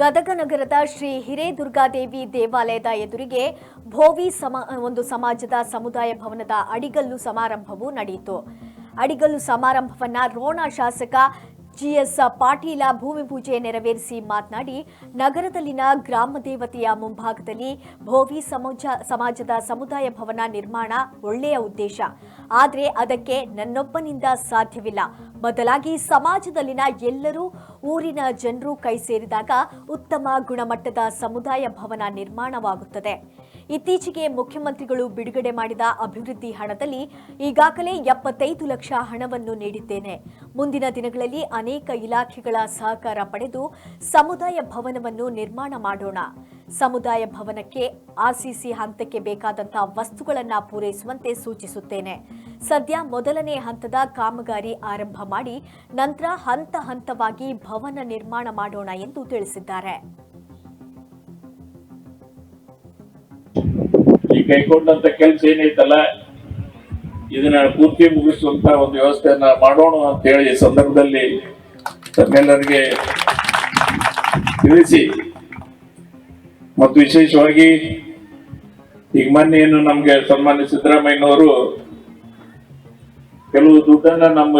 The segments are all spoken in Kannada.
ಗದಗ ನಗರದ ಶ್ರೀ ಹಿರೇದುರ್ಗಾದೇವಿ ದೇವಾಲಯದ ಎದುರಿಗೆ ಭೋವಿ ಸಮ, ಒಂದು ಸಮಾಜದ ಸಮುದಾಯ ಭವನದ ಅಡಿಗಲ್ಲು ಸಮಾರಂಭವು ನಡೆಯಿತು. ಅಡಿಗಲ್ಲು ಸಮಾರಂಭವನ್ನು ರೋಣ ಶಾಸಕ ಜಿಎಸ್ ಪಾಟೀಲ ಭೂಮಿ ಪೂಜೆ ನೆರವೇರಿಸಿ ಮಾತನಾಡಿ, ನಗರದಲ್ಲಿನ ಗ್ರಾಮ ದೇವತೆಯ ಮುಂಭಾಗದಲ್ಲಿ ಭೋವಿ ಸಮಾಜ, ಸಮಾಜದ ಸಮುದಾಯ ಭವನ ನಿರ್ಮಾಣ ಒಳ್ಳೆಯ ಉದ್ದೇಶ. ಆದರೆ ಅದಕ್ಕೆ ನನ್ನೊಬ್ಬನಿಂದ ಸಾಧ್ಯವಿಲ್ಲ. ಬದಲಾಗಿ ಸಮಾಜದಲ್ಲಿನ ಎಲ್ಲರೂ ಊರಿನ ಜನರು ಕೈ ಸೇರಿದಾಗ ಉತ್ತಮ ಗುಣಮಟ್ಟದ ಸಮುದಾಯ ಭವನ ನಿರ್ಮಾಣವಾಗುತ್ತದೆ. ಇತ್ತೀಚೆಗೆ ಮುಖ್ಯಮಂತ್ರಿಗಳು ಬಿಡುಗಡೆ ಮಾಡಿದ ಅಭಿವೃದ್ಧಿ ಹಣದಲ್ಲಿ ಈಗಾಗಲೇ ಎಪ್ಪತ್ತೈದು ಲಕ್ಷ ಹಣವನ್ನು ನೀಡಿದ್ದೇನೆ. ಮುಂದಿನ ದಿನಗಳಲ್ಲಿ ಅನೇಕ ಇಲಾಖೆಗಳ ಸಹಕಾರ ಪಡೆದು ಸಮುದಾಯ ಭವನವನ್ನು ನಿರ್ಮಾಣ ಮಾಡೋಣ. ಸಮುದಾಯ ಭವನಕ್ಕೆ ಆರ್ಸಿಸಿ ಹಂತಕ್ಕೆ ಬೇಕಾದಂತಹ ವಸ್ತುಗಳನ್ನು ಪೂರೈಸುವಂತೆ ಸೂಚಿಸುತ್ತೇನೆ. ಸದ್ಯ ಮೊದಲನೇ ಹಂತದ ಕಾಮಗಾರಿ ಆರಂಭ ಮಾಡಿ ನಂತರ ಹಂತ ಹಂತವಾಗಿ ಭವನ ನಿರ್ಮಾಣ ಮಾಡೋಣ ಎಂದು ತಿಳಿಸಿದ್ದಾರೆ. ಈ ಕೈಗೊಂಡಂತ ಕೆಲಸ ಏನೈತಲ್ಲ ಇದನ್ನ ಪೂರ್ತಿ ಮುಗಿಸುವಂತ ಒಂದು ವ್ಯವಸ್ಥೆಯನ್ನ ಮಾಡೋಣ ಅಂತ ಹೇಳಿ ಸಂದರ್ಭದಲ್ಲಿ ತಮ್ಮೆಲ್ಲರಿಗೆ ತಿಳಿಸಿ ಮತ್ತು ವಿಶೇಷವಾಗಿ ಈಗ ಮೊನ್ನೆ ಏನು ನಮ್ಗೆ ಸನ್ಮಾನ್ಯ ಸಿದ್ದರಾಮಯ್ಯನವರು ಕೆಲವು ದುಡ್ಡನ್ನ ನಮ್ಮ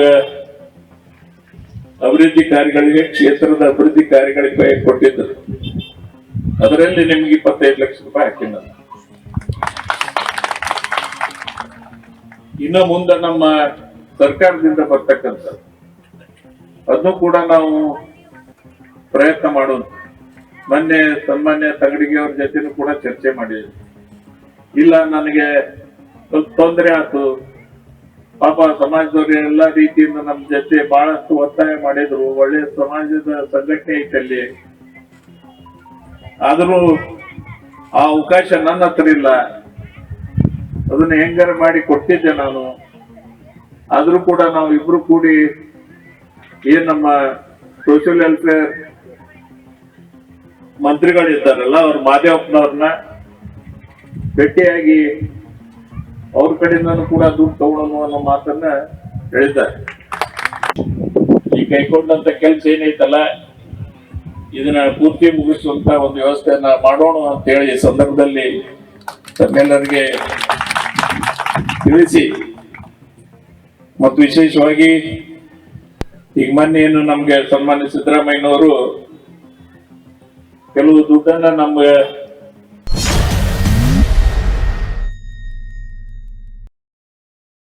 ಅಭಿವೃದ್ಧಿ ಕಾರ್ಯಗಳಿಗೆ, ಕ್ಷೇತ್ರದ ಅಭಿವೃದ್ಧಿ ಕಾರ್ಯಗಳಿಗೆ ಕೊಟ್ಟಿದ್ದರು. ಅದರಲ್ಲಿ ನಿಮ್ಗೆ ಇಪ್ಪತ್ತೈದು ಲಕ್ಷ ರೂಪಾಯಿ ಹಾಕಿಲ್ಲ ಇನ್ನು ಮುಂದೆ ನಮ್ಮ ಸರ್ಕಾರದಿಂದ ಬರ್ತಕ್ಕಂಥ ಅದನ್ನು ಕೂಡ ನಾವು ಪ್ರಯತ್ನ ಮಾಡೋಣ. ಮೊನ್ನೆ ಸನ್ಮಾನ್ಯ ತಗಡಿಗೆ ಅವ್ರ ಜೊತೆನೂ ಕೂಡ ಚರ್ಚೆ ಮಾಡಿದ್ವಿ ಇಲ್ಲ, ನನಗೆ ಸ್ವಲ್ಪ ತೊಂದರೆ ಆಯ್ತು. ಪಾಪ ಸಮಾಜದವ್ರು ಎಲ್ಲ ರೀತಿಯಿಂದ ನಮ್ಮ ಜೊತೆ ಬಹಳಷ್ಟು ಒತ್ತಾಯ ಮಾಡಿದ್ರು. ಒಳ್ಳೆ ಸಮಾಜದ ಸಂಘಟನೆ ಐತಲ್ಲಿ ಆದರೂ ಆ ಅವಕಾಶ ನನ್ನ ಹತ್ರ ಇಲ್ಲ. ಅದನ್ನ ಹೆಂಗಾರ ಮಾಡಿ ಕೊಟ್ಟಿದ್ದೆ ನಾನು. ಆದರೂ ಕೂಡ ನಾವು ಇಬ್ರು ಕೂಡಿ ಏನ್ ನಮ್ಮ ಸೋಷಿಯಲ್ ವೆಲ್ಫೇರ್ ಮಂತ್ರಿಗಳಿದ್ದಾರಲ್ಲ, ಅವ್ರ ಮಾದೇವಪ್ಪನವ್ರನ್ನ ಭೇಟಿಯಾಗಿ ಅವ್ರ ಕಡೆಯಿಂದನು ಕೂಡ ದುಡ್ಡು ತಗೊಳ್ಳೋಣ ಅನ್ನೋ ಮಾತನ್ನ ಹೇಳಿದ್ದಾರೆ. ಈ ಕೈಕೊಂಡಂತ ಕೆಲಸ ಏನೈತಲ್ಲ, ಇದನ್ನ ಪೂರ್ತಿ ಮುಗಿಸುವಂತ ಒಂದು ವ್ಯವಸ್ಥೆಯನ್ನ ಮಾಡೋಣ ಅಂತ ಹೇಳಿ ಈ ಸಂದರ್ಭದಲ್ಲಿ ತಮ್ಮೆಲ್ಲರಿಗೆ ತಿಳಿಸಿ, ಮತ್ತು ವಿಶೇಷವಾಗಿ ಈಗ ಮೊನ್ನೆ ಏನು ನಮ್ಗೆ ಸನ್ಮಾನ್ಯ ಸಿದ್ದರಾಮಯ್ಯನವರು ಕೆಲವು ದುಡ್ಡನ್ನ ನಮ್ಮ